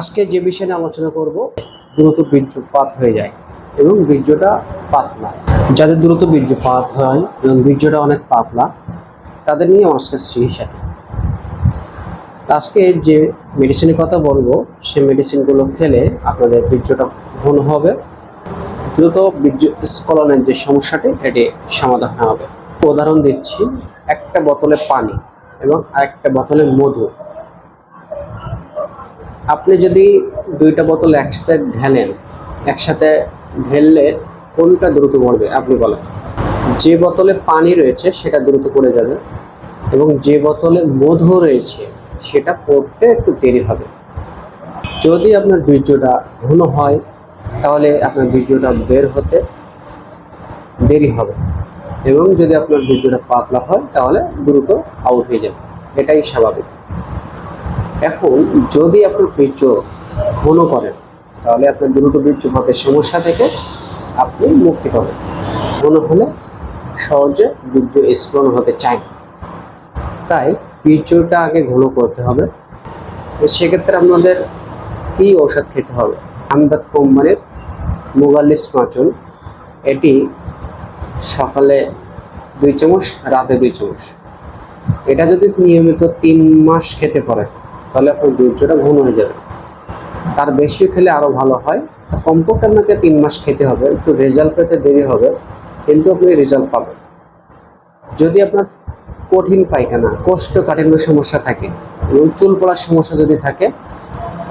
আজকে যে বিষয় নিয়ে আলোচনা করব, দ্রুত বীর্যপাত হয়ে যায় এবং বীর্যটা পাতলা। যাদের দ্রুত বীর্যপাত হয় এবং বীর্যটা অনেক পাতলা, তাদের নিয়ে আজকের চিকিৎসাটা আজকে যে মেডিসিনের কথা বলব সে মেডিসিনগুলো খেলে আপনাদের বীর্যটা ঘন হবে। দ্রুত বীর্য স্খলনের যে সমস্যাটি, এটি সমাধান হবে। উদাহরণ দিচ্ছি, একটা বোতলে পানি এবং আরেকটা বোতলে মধু। আপনি যদি দুইটা বোতল একসাথে ঢেলেন, একসাথে ঢেললে কোনটা দ্রুত পড়বে আপনি বলেন। যে বোতলে পানি রয়েছে, সেটা দ্রুত পড়ে যাবে এবং যে বোতলে মধু রয়েছে, সেটা পড়তে একটু দেরি হবে। যদি আপনার বীর্যটা ঘন হয়, তাহলে আপনার বীর্যটা বের হতে দেরি হবে এবং যদি আপনার বীর্যটা পাতলা হয়, তাহলে দ্রুত আউট হয়ে যাবে। এটাই স্বাভাবিক। এখন যদি আপনার বীর্য ঘন করেন, তাহলে আপনার দ্রুত বীর্যপাতের সমস্যা থেকে আপনি মুক্তি পাবেন। ঘন হলে সহজে বীর্য স্খলন হতে চায় তাই বীর্যটা আগে ঘন করতে হবে। তো সেক্ষেত্রে আপনাদের কী ঔষধ খেতে হবে? আমদাদ কোম্পানির মুগালিস মাচুন এটি সকালে দুই চামচ, রাতে দুই চামচ। এটা যদি নিয়মিত তিন মাস খেতে পারেন তাহলে আপনার বীর্যটা ঘন হয়ে যাবে। তার বেশি খেলে আরও ভালো হয়। কমপক্ষে আপনাকে তিন মাস খেতে হবে, একটু রেজাল্ট পেতে দেরি হবে, কিন্তু আপনি রেজাল্ট পাবেন। যদি আপনার কঠিন পায়খানা, কোষ্ঠকাঠিন্য সমস্যা থাকে এবং চুল পড়ার সমস্যা যদি থাকে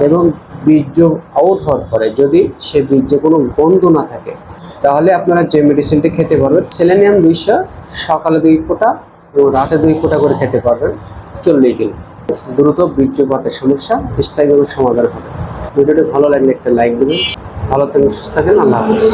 এবং বীর্য আউট হওয়ার পরে যদি সে বীর্যে কোনো গন্ধ না থাকে, তাহলে আপনারা যে মেডিসিনটি খেতে পারবেন সেলেনিয়াম দুইশো, সকালে দুই ফোঁটা এবং রাতে দুই ফোঁটা করে খেতে পারবেন চল্লিশ দিন। দ্রুত বীর্যপাতের সমস্যা স্থায়ীভাবে সমাধান হবে। ভিডিওটি ভালো লাগলে একটা লাইক দেবেন। ভালো থাকবেন, সুস্থ থাকেন আল্লাহ হাফিজ।